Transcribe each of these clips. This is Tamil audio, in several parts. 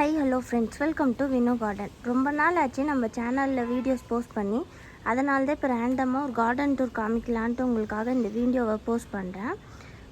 Hi hello friends welcome to Vino garden ரொம்ப நாள் ஆச்சு நம்ம சேனலில் வீடியோஸ் போஸ்ட் பண்ணி. அதனால தான் இப்போ ரேண்டமாக ஒரு கார்டன் டூர் காமிக்கலான்ட்டு உங்களுக்காக இந்த வீடியோவை போஸ்ட் பண்ணுறேன்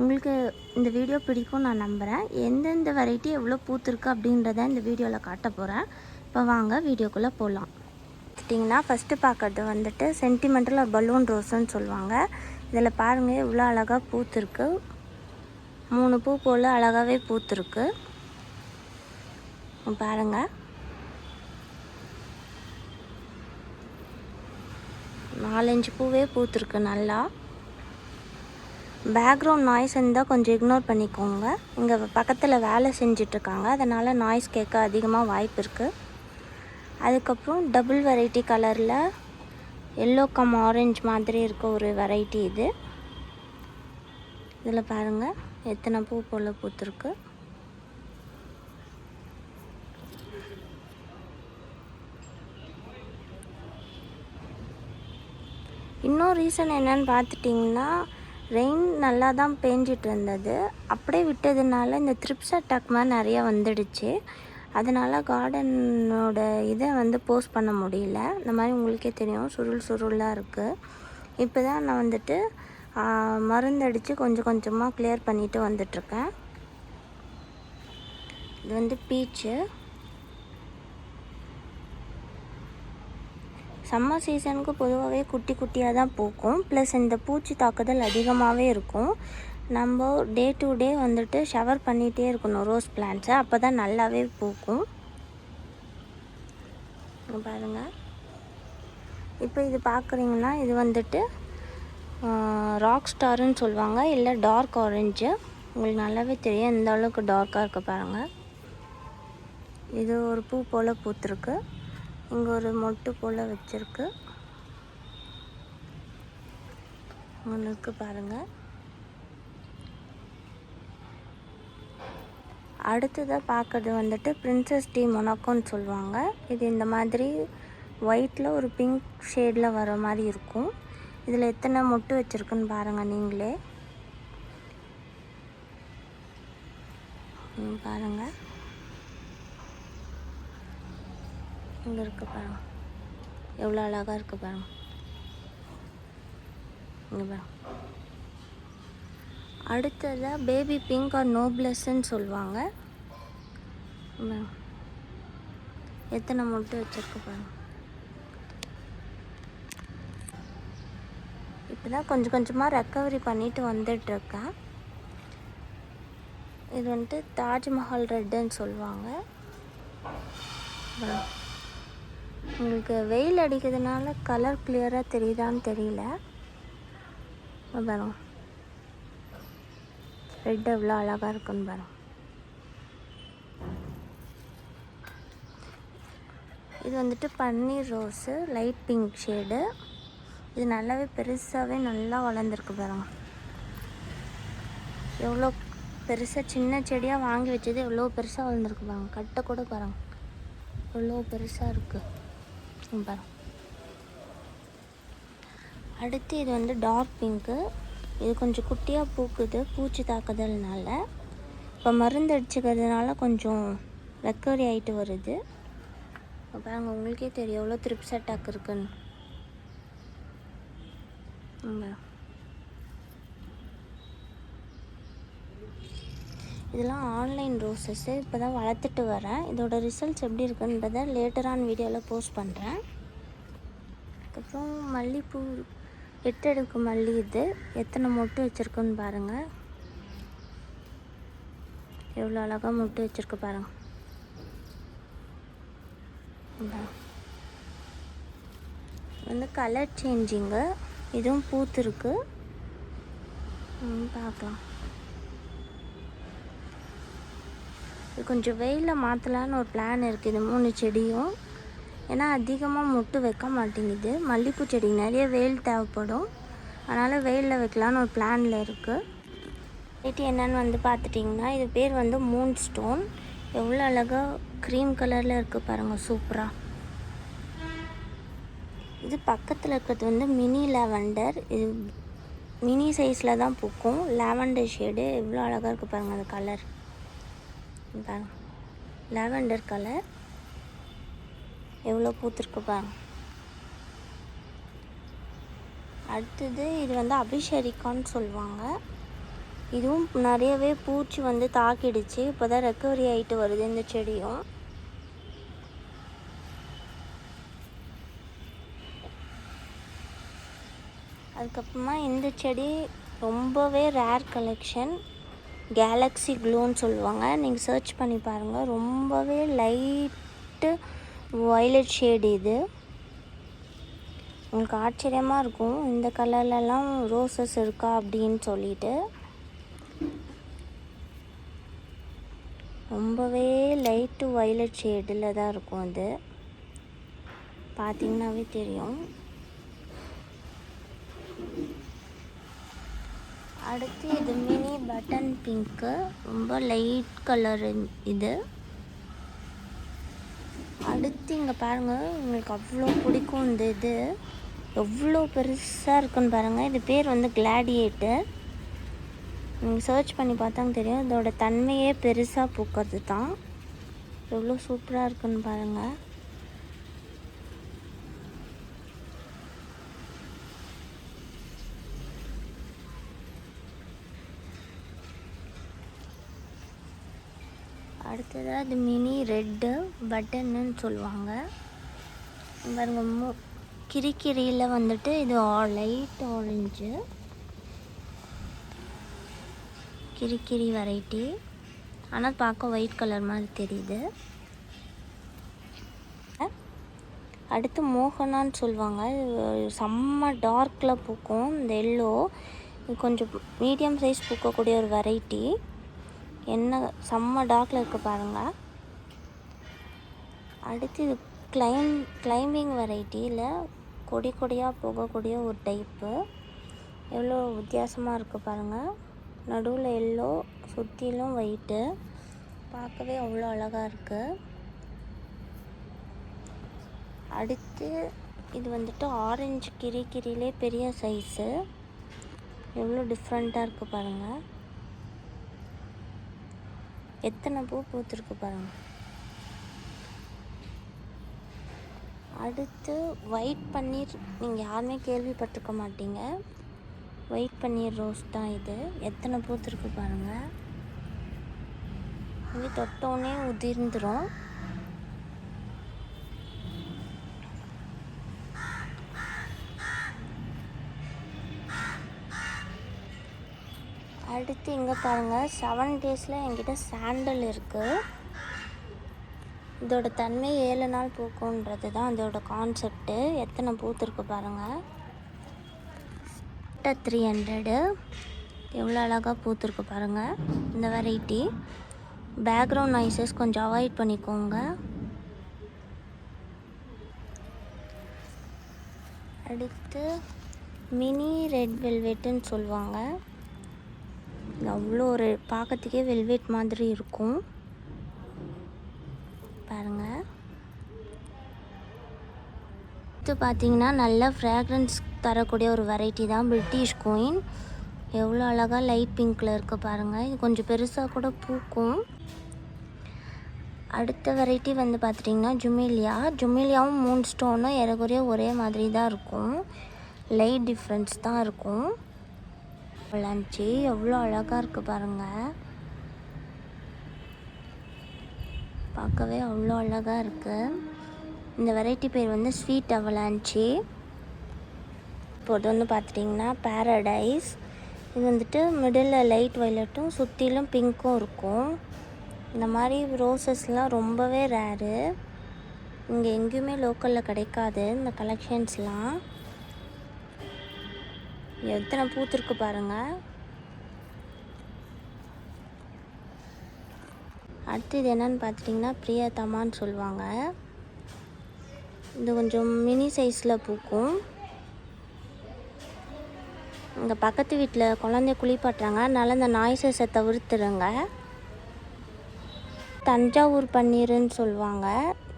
உங்களுக்கு இந்த வீடியோ பிடிக்கும் நான் நம்புகிறேன் எந்தெந்த வெரைட்டி எவ்வளோ பூத்துருக்கு அப்படின்றத இந்த வீடியோவில் காட்ட போகிறேன் இப்போ வாங்க வீடியோக்குள்ளே போகலாம் பார்த்துட்டிங்கன்னா ஃபஸ்ட்டு பார்க்குறது வந்துட்டு சென்டிமெண்டல் பலூன் ரோஸ்ன்னு சொல்லுவாங்க. இதில் பாருங்கள் எவ்வளோ அழகாக பூத்துருக்கு. மூணு பூ போல் அழகாகவே பூத்துருக்கு. பாருங்க. நாலஞ்சு பூவே பூத்துருக்கு நல்லா. பேக்ரவுண்ட் நாய்ஸ் இருந்தால் கொஞ்சம் இக்னோர் பண்ணிக்கோங்க. இங்கே பக்கத்தில் வேலை செஞ்சிட்ருக்காங்க. அதனால் நாய்ஸ் கேட்க அதிகமாக வாய்ப்பு இருக்குது அதுக்கப்புறம் டபுள் வெரைட்டி கலரில் எல்லோ கம் ஆரஞ்சு மாதிரி இருக்க ஒரு வெரைட்டி இது. இதில் பாருங்கள் எத்தனை பூ போல் பூத்துருக்கு. இன்னொரு ரீசன் என்னன்னு பார்த்துட்டிங்கன்னா ரெயின் நல்லா தான் பேஞ்சிட்டு இருந்தது அப்படியே விட்டதுனால இந்த த்ரிப்ஸ் அட்டாக் மாதிரி நிறையா வந்துடுச்சு. அதனால் கார்டனோட இதை வந்து போஸ்ட் பண்ண முடியல. இந்த மாதிரி உங்களுக்கே தெரியும் சுருள் சுருளாக இருக்குது இப்போ தான் நான் வந்துட்டு மருந்தடித்து கொஞ்சம் கொஞ்சமாக கிளியர் பண்ணிட்டு வந்துட்ருக்கேன் இது வந்து பீச்சு சம்மர் சீசனுக்கு பொதுவாகவே குட்டி குட்டியாக தான் பூக்கும். ப்ளஸ் இந்த பூச்சி தாக்குதல் அதிகமாகவே இருக்கும். நம்ம டே டு டே வந்துட்டு ஷவர் பண்ணிகிட்டே இருக்கணும் ரோஸ் பிளான்ட்ஸை அப்போ தான் நல்லாவே பூக்கும். பாருங்கள் பாருங்க. இப்போ இது பார்க்குறீங்கன்னா இது வந்துட்டு ராக் ஸ்டாருன்னு சொல்லுவாங்க. இல்லை டார்க் ஆரஞ்சு உங்களுக்கு நல்லாவே தெரியும். எந்த அளவுக்கு டார்க்காக இருக்குது பாருங்கள் இது ஒரு பூ போல் பூத்துருக்கு. இங்கே ஒரு மொட்டு போல் வச்சிருக்கு. ஒன்று இருக்குது பாருங்கள் அடுத்ததாக பார்க்கறது வந்துட்டு பிரின்சஸ் டி மொனக்கோன்னு சொல்லுவாங்க. இது இந்த மாதிரி ஒயிட்டில் ஒரு பிங்க் ஷேடில் வர மாதிரி இருக்கும். இதில் எத்தனை மொட்டு வச்சுருக்குன்னு பாருங்கள் நீங்களே. ம், பாருங்க இங்கே இருக்க பாருங்க எவ்வளோ அழகாக இருக்கு பாருங்க இங்கே பாருங்க அடுத்ததாக பேபி பிங்க் ஆர் நோப்ளஸ்ன்னு சொல்லுவாங்க. எத்தனை மொட்டு வச்சிருக்கு பாருங்க இப்போ தான் கொஞ்சம் கொஞ்சமாக ரெக்கவரி பண்ணிட்டு வந்துட்டுருக்கேன் இது வந்துட்டு தாஜ்மஹால் ரெட்டுன்னு சொல்லுவாங்க. அப்புறம் உங்களுக்கு வெயில் அடிக்கிறதுனால கலர் கிளியராக தெரியுதான்னு தெரியல. இங்க பாருங்க. ரெட் எவ்வளோ அழகாக இருக்குன்னு பாருங்க. இது வந்துட்டு பன்னீர் ரோஸு லைட் பிங்க் ஷேடு இது நல்லாவே பெருசாகவே நல்லா வளர்ந்துருக்கு பாருங்க. எவ்வளோ பெருசாக சின்ன செடியாக வாங்கி வச்சது எவ்வளோ பெருசாக வளர்ந்துருக்கு பாருங்க. கட்டை கூட பாருங்க. எவ்வளோ பெருசாக இருக்குது இருக்கும் பாருங்க அடுத்து இது வந்து டார்க் பிங்க்கு இது கொஞ்சம் குட்டியாக பூக்குது பூச்சி தாக்குதல்னால. இப்போ மருந்து அடிச்சுக்கிறதுனால கொஞ்சம் ரெக்கவரி ஆகிட்டு வருது. பாருங்க உங்களுக்கே தெரியும் எவ்வளோ த்ரிப்ஸ் அட்டாக் இருக்குன்னு இங்க பாருங்க. இதெல்லாம் ஆன்லைன் ரோசஸ்ஸு இப்போ தான் வளர்த்துட்டு வரேன். இதோட ரிசல்ட்ஸ் எப்படி இருக்குன்றதை லேட்டரான வீடியோவில் போஸ்ட் பண்ணுறேன் அதுக்கப்புறம் மல்லிப்பூ எட்டு அடுக்கு மல்லி இது. எத்தனை மொட்டு வச்சுருக்குன்னு பாருங்கள் எவ்வளோ அழகாக மொட்டு வச்சுருக்கு பாருங்கள் வந்து கலர் சேஞ்சிங்கு இதுவும் பூத்துருக்கு. ம், பார்க்கலாம். இது கொஞ்சம் வெயிலில் மாற்றலான்னு ஒரு பிளான் இருக்குது இது மூணு செடியும். ஏன்னா அதிகமாக மொட்டு வைக்க மாட்டேங்குது. மல்லிகைப்பூ செடிக்கு நிறைய வெயில் தேவைப்படும். அதனால் வெயிலில் வைக்கலான்னு ஒரு பிளானில் இருக்குது வெரைட்டி என்னென்னு வந்து பார்த்துட்டிங்கன்னா இது பேர் வந்து மூன் ஸ்டோன் எவ்வளோ அழகாக க்ரீம் கலரில் இருக்குது பாருங்கள் சூப்பராக இது பக்கத்தில் இருக்கிறது வந்து மினி லாவெண்டர் இது மினி சைஸில் தான் பூக்கும். லாவெண்டர் ஷேடு எவ்வளோ அழகாக இருக்குது பாருங்கள் அந்த கலர் பாருங்க. லாவெண்டர் கலர் எவ்வளோ பூத்திருக்கு பாருங்க. அடுத்தது இது வந்து அபிஷேரிக்கான்னு சொல்லுவாங்க. இதுவும் நிறையவே பூச்சி வந்து தாக்கிடுச்சு. இப்போ தான் ரெக்கவரி ஆகிட்டு வருது இந்த செடியும். அதுக்கப்புறமா இந்த செடி ரொம்பவே ரேர் கலெக்ஷன் கேலக்ஸி க்ளூன்னு சொல்லுவாங்க. நீங்கள் சர்ச் பண்ணி பாருங்கள் ரொம்பவே லைட்டு வயலட் ஷேடு இது. உங்களுக்கு ஆச்சரியமாக இருக்கும். இந்த கலர்லலாம் ரோசஸ் இருக்கா அப்படின்னு சொல்லிட்டு. ரொம்பவே லைட்டு வயலட் ஷேடில் தான் இருக்கும் அது. பார்த்தீங்கன்னாவே தெரியும். அடுத்து இது மினி பட்டன் பிங்க்கு. ரொம்ப லைட் கலர் இது. அடுத்து இங்கே பாருங்கள் உங்களுக்கு அவ்வளோ பிடிக்கும் இந்த இது. எவ்வளோ பெருசாக இருக்குன்னு பாருங்கள் இது பேர் வந்து கிளாடியேட்டர் நீங்கள் சர்ச் பண்ணி பார்த்தாங்க தெரியும். இதோட தன்மையே பெருசாக பூக்கிறது தான் எவ்வளோ சூப்பராக இருக்குன்னு பாருங்கள் அடுத்தது இது மினி ரெட்டு பட்டன்னு சொல்லுவாங்க. பாருங்க மூ கிரிக்கிரியில் வந்துட்டு இது லைட் ஆரஞ்சு கிரிக்கிரி வெரைட்டி ஆனால் பார்க்க ஒயிட் கலர் மாதிரி தெரியுது. அடுத்து மோகனான்னு சொல்லுவாங்க. செம்ம டார்க்கில் பூக்கும். இந்த எல்லோ கொஞ்சம் மீடியம் சைஸ் பூக்கக்கூடிய ஒரு வெரைட்டி என்ன செம்ம டார்க்கில் இருக்குது பாருங்கள் அடுத்து இது கிளைம் கிளைம்பிங் வெரைட்டியில் கொடி கொடியாக போகக்கூடிய ஒரு டைப்பு எவ்வளோ வித்தியாசமாக இருக்குது பாருங்கள் நடுவில் எல்லோ சுற்றிலும் ஒயிட்டு பார்க்கவே அவ்வளோ அழகாக இருக்குது அடுத்து இது வந்துட்டு ஆரஞ்சு கிரி கிரியிலே பெரிய சைஸு எவ்வளோ டிஃப்ரெண்ட்டாக இருக்குது பாருங்கள் எத்தனை பூ பூத்துருக்கு பாருங்கள் அடுத்து ஒயிட் பன்னீர். நீங்கள் யாருமே கேள்விப்பட்டிருக்க மாட்டீங்க. ஒயிட் பன்னீர் ரோஸ் தான் இது. எத்தனை பூத்துருக்கு பாருங்கள் இது தொட்டோன்னே உதிர்ந்துடும் அடுத்து இங்கே பாருங்கள் செவன் டேஸில் என்கிட்ட சாண்டல் இருக்குது இதோட தன்மை ஏழு நாள் பூக்குன்றது தான் இதோட கான்செப்ட்டு எத்தனை பூத்துருக்கு பாருங்கள் த்ரீ ஹண்ட்ரடு எவ்வளோ அழகாக பூத்துருக்கு பாருங்கள் இந்த வெரைட்டி பேக்ரவுண்ட் நாய்ஸஸ் கொஞ்சம் அவாய்ட் பண்ணிக்கோங்க. அடுத்து மினி ரெட் வெல்வெட்டுன்னு சொல்லுவாங்க. அவ்வளோ ஒரு பார்க்கறதுக்கே வெல்வெட் மாதிரி இருக்கும். பாருங்கள் அடுத்து பார்த்தீங்கன்னா நல்ல ஃப்ராக்ரன்ஸ் தரக்கூடிய ஒரு வெரைட்டி தான். பிரிட்டிஷ் கோயின் எவ்வளோ அழகாக லைட் பிங்க்கில் இருக்குது பாருங்கள் இது கொஞ்சம் பெருசாக கூட பூக்கும். அடுத்த வெரைட்டி வந்து பார்த்துட்டிங்கன்னா ஜுமேலியா ஜுமேலியாவும் மூணு ஸ்டோனும் ஏறக்குறைய ஒரே மாதிரி தான் இருக்கும். லைட் டிஃப்ரென்ஸ் தான் இருக்கும். லஞ்சு எவ்வளோ அழகாக இருக்குது பாருங்கள் பார்க்கவே அவ்வளோ அழகாக இருக்குது இந்த வெரைட்டி பேர் வந்து ஸ்வீட் அவலாஞ்சி இப்போ இது வந்து பார்த்துட்டிங்கன்னா பேரடைஸ் இது வந்துட்டு மிடில் லைட் வயலட்டும் சுற்றிலும் பிங்க்கும் இருக்கும். இந்த மாதிரி ரோசஸ்லாம் ரொம்பவே ரேரு இங்கே எங்கேயுமே லோக்கலில் கிடைக்காது. இந்த கலெக்ஷன்ஸ்லாம் எத்தனை பூத்திருக்கு பாருங்கள் அடுத்து இது என்னன்னு பார்த்துட்டிங்கன்னா பிரியதமான்னு சொல்லுவாங்க. இது கொஞ்சம் மினி சைஸில் பூக்கும். இங்கே பக்கத்து வீட்டில் குழந்தை குளிப்பாட்டுறாங்க. அதனால் இந்த நாய்ஸஸை தவிர்த்துருங்க தஞ்சாவூர் பன்னீர்னு சொல்லுவாங்க.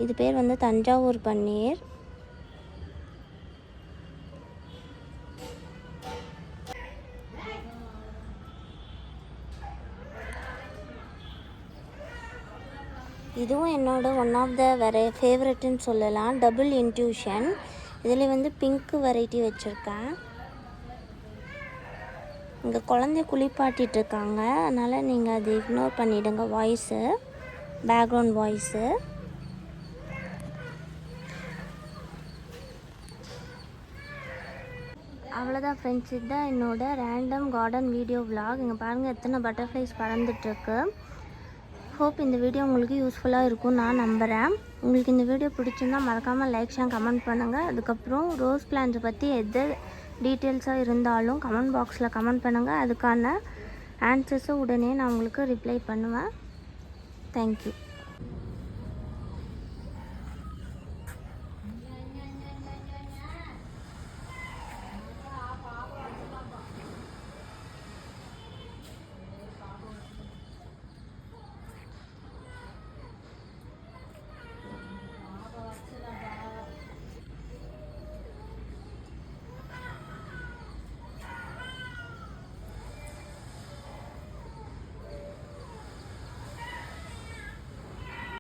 இது பேர் வந்து தஞ்சாவூர் பன்னீர். இதுவும் என்னோட ஒன் ஆஃப் த வெரை ஃபேவரெட்டுன்னு சொல்லலாம். டபுள் இன்ட்யூஷன் இதில் வந்து பிங்க்கு வெரைட்டி வச்சுருக்கேன். இங்கே குழந்தைய குளிப்பாட்டிட்டு இருக்காங்க. அதனால் நீங்கள் அதை இக்னோர் பண்ணிவிடுங்க வாய்ஸு பேக்ரவுண்ட் வாய்ஸு அவ்வளோதான் ஃப்ரெண்ட்ஸ் இதுதான் என்னோட ரேண்டம் கார்டன் வீடியோ விலாக் இங்கே பாருங்கள் எத்தனை பட்டர்ஃப்ளைஸ் பறந்துட்டுருக்கு ஹோப் இந்த வீடியோ உங்களுக்கு யூஸ்ஃபுல்லாக இருக்கும் நான் நம்புகிறேன் உங்களுக்கு இந்த வீடியோ பிடிச்சிருந்தா மறக்காமல் லைக் ஷேர் கமெண்ட் பண்ணுங்கள் அதுக்கப்புறம் ரோஸ் பிளான்ஸை பற்றி எது டீட்டெயில்ஸாக இருந்தாலும் கமெண்ட் பாக்ஸில் கமெண்ட் பண்ணுங்கள் அதுக்கான ஆன்சர்ஸை உடனே நான் உங்களுக்கு ரிப்ளை பண்ணுவேன். தேங்க்யூ